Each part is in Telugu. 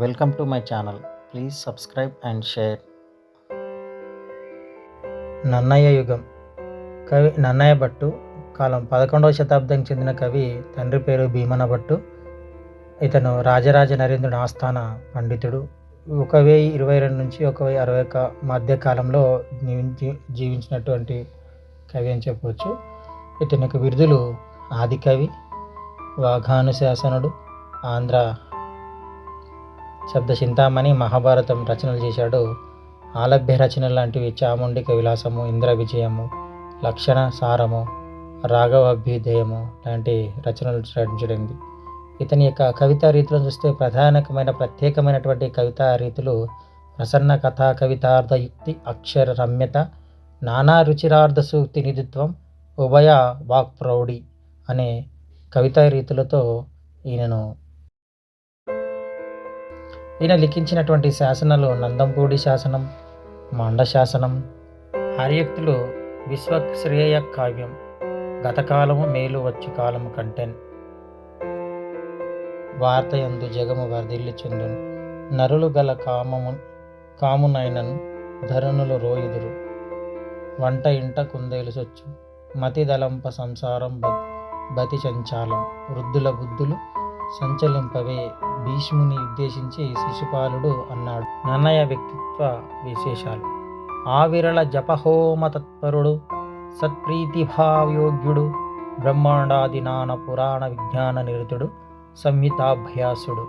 Welcome to my channel. Please subscribe and share. Nannaya యుగం. కవి నన్నయ్య భట్టు కాలం పదకొండవ శతాబ్దానికి చెందిన కవి తండ్రి పేరు భీమన భట్టు. ఇతను రాజరాజ నరేంద్రుని ఆస్థాన పండితుడు. ఒక వెయ్యి ఇరవై రెండు నుంచి ఒక వెయ్యి అరవై ఒక మధ్య కాలంలో జీవించినటువంటి కవి అని చెప్పవచ్చు ఇతని యొక్క బిరుదులు ఆదికవి వాఘానుశాసనుడు ఆంధ్ర శబ్ద చింతామణి మహాభారతం రచనలు చేశాడు. ఆలభ్య రచనలు లాంటివి చాముండిక విలాసము ఇంద్ర విజయము లక్షణ సారము రాఘవాభ్యుదయము లాంటి రచనలు రచించడింది ఇతని యొక్క కవితా రీతులను చూస్తే ప్రధానకమైన ప్రత్యేకమైనటువంటి కవితా రీతులు ప్రసన్న కథా కవితార్థ యుక్తి అక్షర రమ్యత నానా రుచిరార్థ సూక్తి నిధిత్వం ఉభయ వాక్ ప్రౌఢి అనే కవితా రీతులతో ఈయనను ఈయన లిఖించినటువంటి శాసనాలు నందంపూడి శాసనం మండ శాసనం హరియక్తులు విశ్వశ్రేయ కావ్యం గతకాలము మేలు వచ్చు కాలము కంటెన్. వార్త ఎందు జగము వర్ధిల్లి చెందును. నరులు గల కామము కామునైనను ధరణులు రోయుదురు. వంట ఇంట కుందేలుసొచ్చు మతి దళంప సంసారం బతి చంచాలం. వృద్ధుల బుద్ధులు సంచలింపవే భీష్ముని ఉద్దేశించి శిశుపాలుడు అన్నాడు. నన్నయ వ్యక్తిత్వ విశేషాలు. ఆవిరళ జపహోమ తత్పరుడు సత్ప్రీతిభావయోగ్యుడు బ్రహ్మాండాది నాన పురాణ విజ్ఞాన నిరుతుడు సంహితాభ్యాసుడు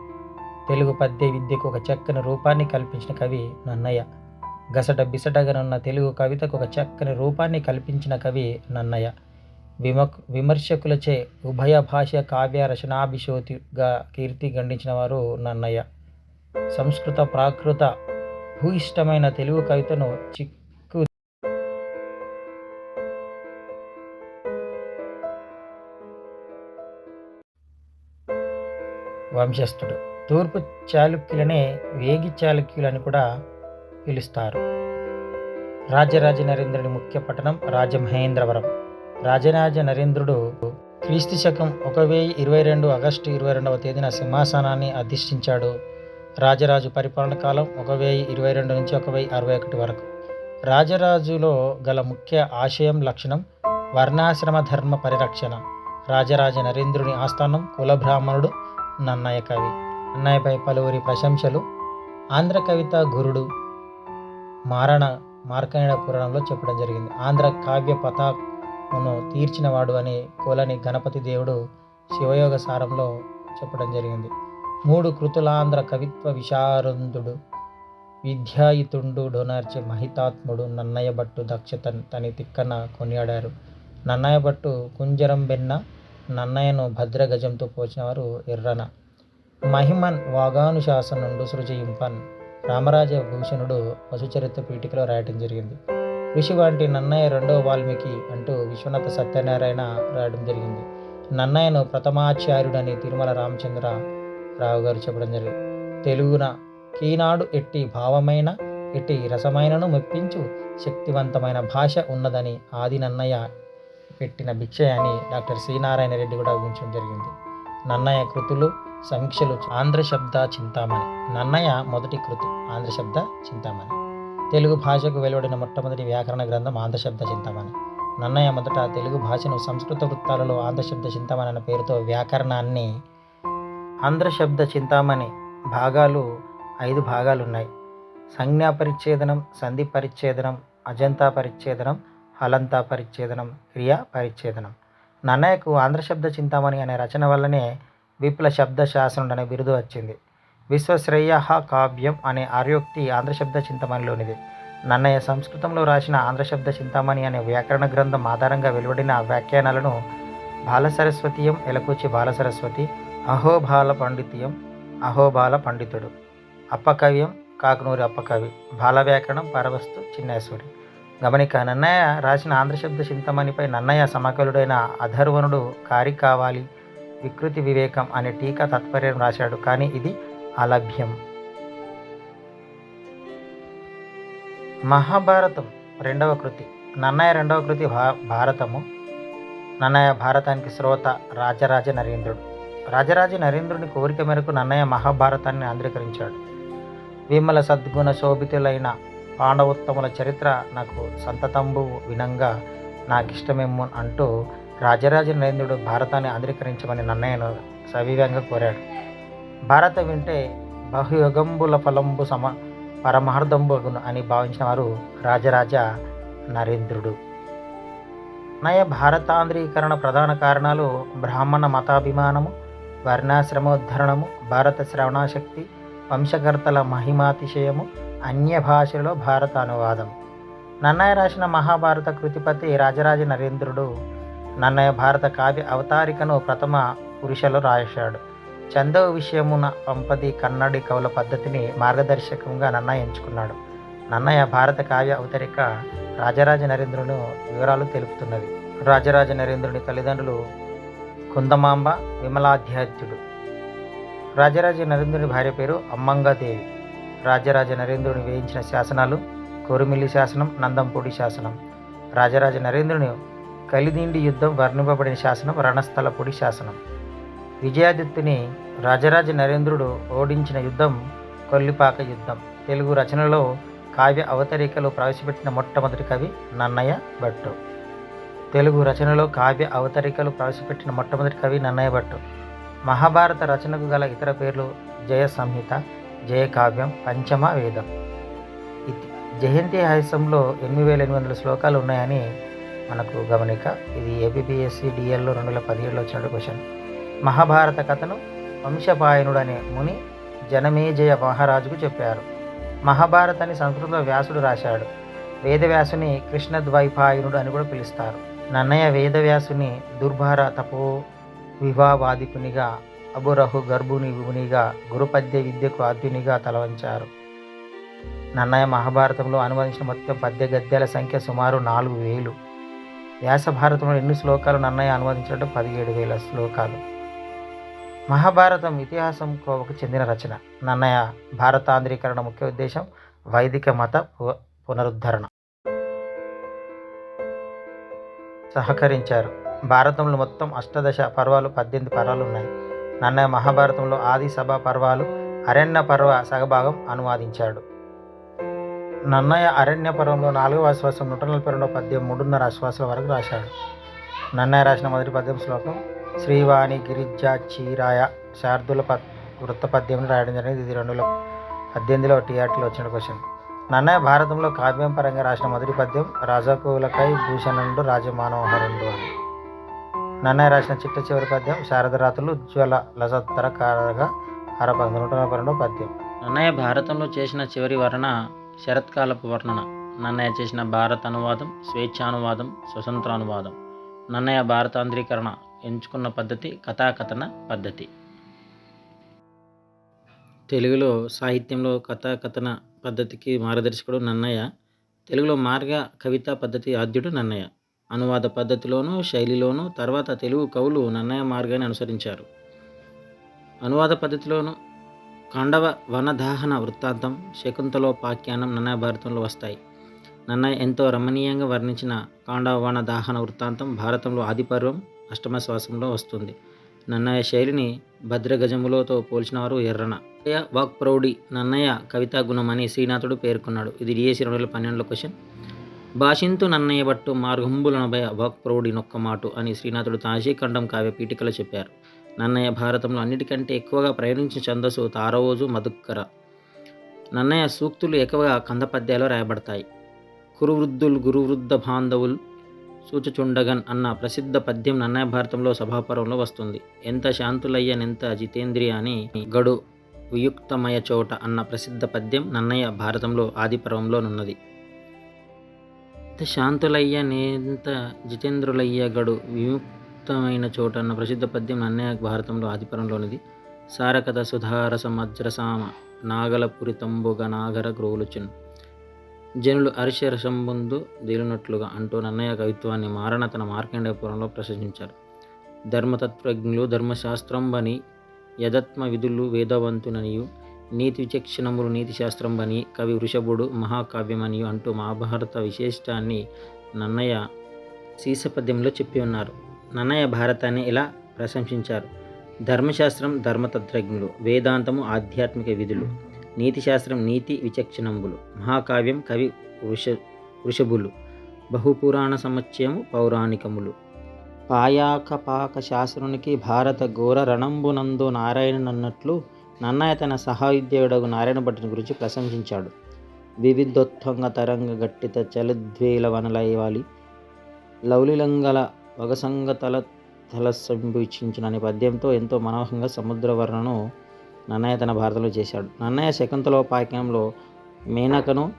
తెలుగు పద్య విద్యకు ఒక చక్కని రూపాన్ని కల్పించిన కవి నన్నయ్య గసట బిసటగనున్న తెలుగు కవితకు ఒక చక్కని రూపాన్ని కల్పించిన కవి నన్నయ్య విమక్ విమర్శకులచే ఉభయ భాష కావ్య రచనాభిశోతిగా కీర్తి గండించిన వారు నన్నయ్య. సంస్కృత ప్రాకృత భూయిష్టమైన తెలుగు కవితను చిక్కు వంశస్థుడు. తూర్పు చాళుక్యులనే వేగి చాళుక్యులని కూడా పిలుస్తారు. రాజరాజ నరేంద్రుని ముఖ్య పట్టణం రాజమహేంద్రవరం. రాజరాజ నరేంద్రుడు క్రీస్తు శకం ఒక వెయ్యి ఇరవై రెండు ఆగస్టు ఇరవై రెండవ తేదీన సింహాసనాన్ని అధిష్ఠించాడు. రాజరాజు పరిపాలన కాలం ఒక వెయ్యి ఇరవై రెండు నుంచి ఒక వెయ్యి అరవై ఒకటి వరకు. రాజరాజులో గల ముఖ్య ఆశయం లక్షణం వర్ణాశ్రమ ధర్మ పరిరక్షణ. రాజరాజ నరేంద్రుని ఆస్థానం కుల బ్రాహ్మణుడు నన్నయ్య కవి. నన్నయ్యపై పలువురి ప్రశంసలు ఆంధ్ర కవిత గురుడు మారణ మార్కండ పురాణంలో చెప్పడం జరిగింది. ఆంధ్ర కావ్య నన్ను తీర్చినవాడు అని కోలని గణపతి దేవుడు శివయోగ సారంలో చెప్పడం జరిగింది. మూడు కృతులాంధ్ర కవిత్వ విశారందుడు విద్యాయుతుండు డొనార్చె మహితాత్ముడు నన్నయ్య భట్టు దక్షత తని తిక్కన కొనియాడారు. నన్నయ్య భట్టు కుంజరం బెన్న నన్నయ్యను భద్రగజంతో పోచినవారు ఎర్రన. మహిమన్ వాగానుశాసనుండు సృజయింపన్ రామరాజ భూషణుడు పశుచరిత్ర పీఠికలో రాయటం జరిగింది. ఋషి వంటి నన్నయ్య రెండవ వాల్మీకి అంటూ విశ్వనాథ సత్యనారాయణ రాయడం జరిగింది. నన్నయ్యను ప్రథమాచార్యుడని తిరుమల రామచంద్ర రావు గారు చెప్పడం జరిగింది. తెలుగున కీనాడు ఎట్టి భావమైన ఎట్టి రసమైనను మెప్పించు శక్తివంతమైన భాష ఉన్నదని ఆది నన్నయ్య పెట్టిన భిక్ష అని డాక్టర్ శ్రీనారాయణ రెడ్డి కూడా ఊహించడం జరిగింది. నన్నయ్య కృతులు సమీక్షలు ఆంధ్రశబ్ద చింతామణి. నన్నయ్య మొదటి కృతి ఆంధ్రశబ్ద చింతామణి. తెలుగు భాషకు వెలువడిన మొట్టమొదటి వ్యాకరణ గ్రంథం ఆంధ్రశబ్ద చింతామణి నన్నయ్య మొదట తెలుగు భాషను సంస్కృత వృత్తాలలో ఆంధ్రశబ్ద చింతామణి అనే పేరుతో వ్యాకరణాన్ని ఆంధ్రశబ్ద చింతామణి భాగాలు ఐదు భాగాలు ఉన్నాయి సంజ్ఞా పరిచ్ఛేదనం సంధి పరిచ్ఛేదనం అజంతా పరిచ్ఛేదనం హలంతా పరిచ్ఛేదనం క్రియా పరిచ్ఛేదనం. నన్నయ్యకు ఆంధ్రశబ్ద చింతామణి అనే రచన వల్లనే విపుల శబ్ద శాసనుడు అనే బిరుదు వచ్చింది. విశ్వశ్రేయ కావ్యం అనే ఆర్యోక్తి ఆంధ్రశబ్ద చింతమణిలోనిది నన్నయ్య సంస్కృతంలో రాసిన ఆంధ్రశబ్ద చింతామణి అనే వ్యాకరణ గ్రంథం ఆధారంగా వెలువడిన వ్యాఖ్యానాలను బాలసరస్వతీయం ఎలకూచి బాలసరస్వతి అహోబాల పండితీయం అహోబాల పండితుడు. అప్పకవ్యం కాకునూరి అప్పకవి. బాల వ్యాకరణం పరవస్తు చిన్నేశ్వరి. గమనిక నన్నయ్య రాసిన ఆంధ్రశబ్ద చింతమణిపై నన్నయ్య సమకలుడైన అధర్వణుడు కారి కావాలి వికృతి వివేకం అనే టీకా తత్పర్యం రాశాడు. కానీ ఇది అలభ్యం. మహాభారతం రెండవ కృతి. నన్నయ్య రెండవ కృతి భా భారతము. నన్నయ్య భారతానికి శ్రోత రాజరాజ నరేంద్రుడు. రాజరాజ నరేంద్రుని కోరిక మేరకు నన్నయ్య మహాభారతాన్ని ఆంధ్రీకరించాడు. విమల సద్గుణ శోభితులైన పాండవోత్తముల చరిత్ర నాకు సంతతంబు వినంగా నాకిష్టమేమో అంటూ రాజరాజ నరేంద్రుడు భారతాన్ని ఆంధ్రీకరించమని నన్నయ్యను సవివ్యంగా కోరాడు. భారత వింటే బహుయుగంబుల ఫలంబు సమ పరమార్థంబుగును అని భావించిన వారు రాజరాజ నరేంద్రుడు. నయ భారతాంధ్రీకరణ ప్రధాన కారణాలు బ్రాహ్మణ మతాభిమానము వర్ణాశ్రమోద్ధరణము భారత శ్రవణాశక్తి వంశకర్తల మహిమాతిశయము అన్య భాషలో భారత అనువాదం. నన్నయ్య రాసిన మహాభారత కృతిపతి రాజరాజ నరేంద్రుడు నన్నయ్య భారత కావ్య అవతారికను ప్రథమ పురుషలో రాశాడు. చందవ విషయమున పంపది కన్నడి కవుల పద్ధతిని మార్గదర్శకంగా నన్నయ్య ఎంచుకున్నాడు. నన్నయ్య భారత కావ్య అవతరిక రాజరాజ నరేంద్రుని వివరాలు తెలుపుతున్నది. రాజరాజ నరేంద్రుని తల్లిదండ్రులు కుందమాంబ విమలాధ్యాత్యుడు రాజరాజ నరేంద్రుని భార్య పేరు అమ్మంగాదేవి. రాజరాజ నరేంద్రుని వేయించిన శాసనాలు కోరుమిల్లి శాసనం నందంపూడి శాసనం. రాజరాజ నరేంద్రుని కలిదిండి యుద్ధం వర్ణింపబడిన శాసనం రణస్థలపూడి శాసనం. విజయాదిత్యుని రాజరాజ నరేంద్రుడు ఓడించిన యుద్ధం కొల్లిపాక యుద్ధం. తెలుగు రచనలో కావ్య అవతరికలు ప్రవేశపెట్టిన మొట్టమొదటి కవి నన్నయ్య భట్టు. తెలుగు రచనలో కావ్య అవతరికలు ప్రవేశపెట్టిన మొట్టమొదటి కవి నన్నయ్య భట్టు. మహాభారత రచనకు గల ఇతర పేర్లు జయ సంహిత జయ కావ్యం పంచమ వేదం. జయంతి హాస్యంలో ఎనిమిది వేల ఎనిమిది వందల శ్లోకాలు ఉన్నాయని మనకు గమనిక. ఇది ఏబిపిఎస్సి డిఎల్లో రెండు వేల పదిహేడులో వచ్చిన క్వశ్చన్. మహాభారత కథను వంశపాయనుడు అనే ముని జనమేజయ మహారాజుకు చెప్పారు. మహాభారతాన్ని సంస్కృతంలో వ్యాసుడు రాశాడు. వేదవ్యాసుని కృష్ణద్వైపాయనుడు అని కూడా పిలుస్తారు. నన్నయ్య వేదవ్యాసుని దుర్భార తపో వివావాదికునిగా అబురహు గర్భుని విమునిగా గురుపద్య విద్యకు ఆద్యునిగా తలవంచారు. నన్నయ్య మహాభారతంలో అనువదించిన మొత్తం పద్య గద్యాల సంఖ్య సుమారు నాలుగు వేలు. వ్యాస భారతంలో ఎన్ని శ్లోకాలు నన్నయ్య అనువదించినట్టు పదిహేడు వేల శ్లోకాలు. మహాభారతం ఇతిహాసం కోవకు చెందిన రచన. నన్నయ భారతాంధ్రీకరణ ముఖ్య ఉద్దేశం వైదిక మత పునరుద్ధరణ. సహకరించారు. భారతంలో మొత్తం అష్టదశ పర్వాలు పద్దెనిమిది పర్వాలు ఉన్నాయి. నన్నయ్య మహాభారతంలో ఆది సభ పర్వాలు అరణ్య పర్వ సగభాగం అనువాదించాడు. నన్నయ్య అరణ్య పర్వంలో నాలుగవ ఆశ్వాసం నూట నలభై రెండవ పద్యం మూడున్నర ఆశ్వాసాల వరకు రాశాడు. నన్నయ్య రాసిన మొదటి పద్యం శ్లోకం శ్రీవాణి గిరిజా చీరాయ శార్దుల పద్ వృత్త పద్యం రాయడం జరిగింది. ఇది రెండులో పద్దెనిమిదిలో టీఆర్టీలో వచ్చిన క్వశ్చన్. నన్నయ్య భారతంలో కావ్యం పరంగా రాసిన మొదటి పద్యం రాజకులకై భూషణుడు రాజమానోహరుడు అని. నన్నయ్య రాసిన చిట్ట చివరి పద్యం శారదరాత్రులు ఉజ్వల లసత్తర కారగా అర పంతొమ్మిది పద్యం. నన్నయ్య భారతంలో చేసిన చివరి వర్ణ శరత్కాలపు వర్ణన. నన్నయ్య చేసిన భారత అనువాదం స్వేచ్ఛానువాదం స్వతంత్రానువాదం. నన్నయ్య భారతాంధ్రీకరణ ఎంచుకున్న పద్ధతి కథాకథన పద్ధతి. తెలుగులో సాహిత్యంలో కథాకథన పద్ధతికి మార్గదర్శకుడు నన్నయ్య. తెలుగులో మార్గ కవితా పద్ధతి ఆద్యుడు నన్నయ్య. అనువాద పద్ధతిలోనూ శైలిలోనూ తర్వాత తెలుగు కవులు నన్నయ్య మార్గాన్ని అనుసరించారు. అనువాద పద్ధతిలోనూ కాండవ వనదాహన వృత్తాంతం శకుంతలో పాఖ్యానం నన్నయ్య భారతంలో వస్తాయి. నన్నయ్య ఎంతో రమణీయంగా వర్ణించిన కాండవ వన దాహన వృత్తాంతం భారతంలో ఆదిపర్వం అష్టమ శ్వాసంలో వస్తుంది. నన్నయ్య శైలిని భద్రగజములతో పోల్చినవారు ఎర్రన. వాక్ ప్రౌఢి నన్నయ్య కవితా గుణం అని శ్రీనాథుడు పేర్కొన్నాడు. ఇది డిఎస్సి రెండు వేల పన్నెండులో క్వశ్చన్. భాషింతు నన్నయ్య బట్టు మార్గంబులనభయ వాక్ ప్రౌఢి నొక్క మాటు అని శ్రీనాథుడు తాజీఖండం కావ్య పీఠికలో చెప్పారు. నన్నయ్య భారతంలో అన్నిటికంటే ఎక్కువగా ప్రయాణించిన ఛందస్సు తారవోజు మధుక్కర నన్నయ్య సూక్తులు ఎక్కువగా కందపద్యాలు రాయబడతాయి. కురువృద్ధులు గురువృద్ధ బాంధవులు సూచుచుండగన్ అన్న ప్రసిద్ధ పద్యం నన్నయ భారతంలో సభాపర్వంలో వస్తుంది. ఎంత శాంతులయ్యనెంత జితేంద్రియ అని గడు వియుక్తమయ చోట అన్న ప్రసిద్ధ పద్యం నన్నయ్య భారతంలో ఆదిపర్వంలోనున్నది. ఎంత శాంతులయ్యనేంత జితేంద్రులయ్య గడు విముక్తమైన చోట అన్న ప్రసిద్ధ పద్యం నన్నయ్య భారతంలో ఆదిపర్వంలోనిది. సారకథ సుధారస మజ్రసామ నాగలపురితంబుగ నాగర గ్రోలుచున్ జనులు అరిశరసంబందు దేలునట్లుగా అంటూ నన్నయ్య కవిత్వాన్ని మారణ తన మార్కండేయపురంలో ప్రశంసించారు. ధర్మతత్వజ్ఞులు ధర్మశాస్త్రంబని యదత్మ విధులు వేదవంతుననియు నీతి విచక్షణములు నీతి శాస్త్రంబని కవి వృషభుడు మహాకావ్యమనియు అంటూ మహాభారత విశేషాన్ని నన్నయ్య శీసపద్యంలో చెప్పి ఉన్నారు. నన్నయ్య భారతాన్ని ఇలా ప్రశంసించారు. ధర్మశాస్త్రం ధర్మతత్వజ్ఞులు వేదాంతము ఆధ్యాత్మిక విధులు. నీతిశాస్త్రం నీతి విచక్షణంబులు మహాకావ్యం కవి వృష వృషభులు బహుపురాణ సముచ్చయము పౌరాణికములు. పాయాక పాక శాస్త్రునికి భారత ఘోర రణంబునందు నారాయణునన్నట్లు నన్నయ్య తన సహాయుద్యుడగు నారాయణ భట్టుని గురించి ప్రశంసించాడు. వివిధోత్తంగ తరంగ గట్టిత చలద్వేల వనలయవాలి లౌలిలంగల వగసంగ తల తలసంభించిన అనే పద్యంతో ఎంతో మనోహరంగా సముద్రవర్ణను నన్నయ్య తన భారతలో చేశాడు. నన్నయ్య శకుంతలోపాఖ్యంలో మేనకను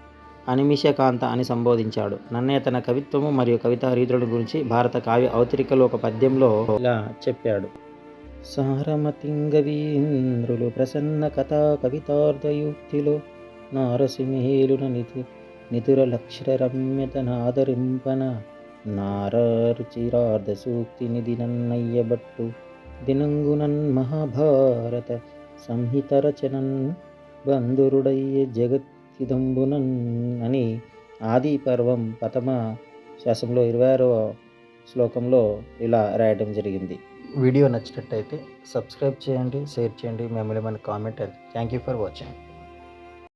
అనిమిషకాంత అని సంబోధించాడు. నన్నయ్య తన కవిత్వము మరియు కవితా రీతుల గురించి భారత కావ్య అవతరికలో ఒక పద్యంలో ఇలా చెప్పాడు. సారమతింగవీంద్రులు ప్రసన్న కథా కవితార్థయుక్తిలో నారసింహేలున నిధి నిధుర లక్షర రమ్యత నాదరింపన నారారుచిరార్ధ సూక్తి నిధి నన్నయ్య భట్టు దినంగునన్ మహాభారత సంహిత బంధురుడయ్యే బంధురుడయ్య జగత్తిదంబునన్ అని ఆది పర్వం ప్రథమ శ్వాసంలో ఇరవై ఆరవ శ్లోకంలో ఇలా రాయడం జరిగింది. వీడియో నచ్చినట్టయితే సబ్స్క్రైబ్ చేయండి షేర్ చేయండి మెమరీ మన comment thank you for watching.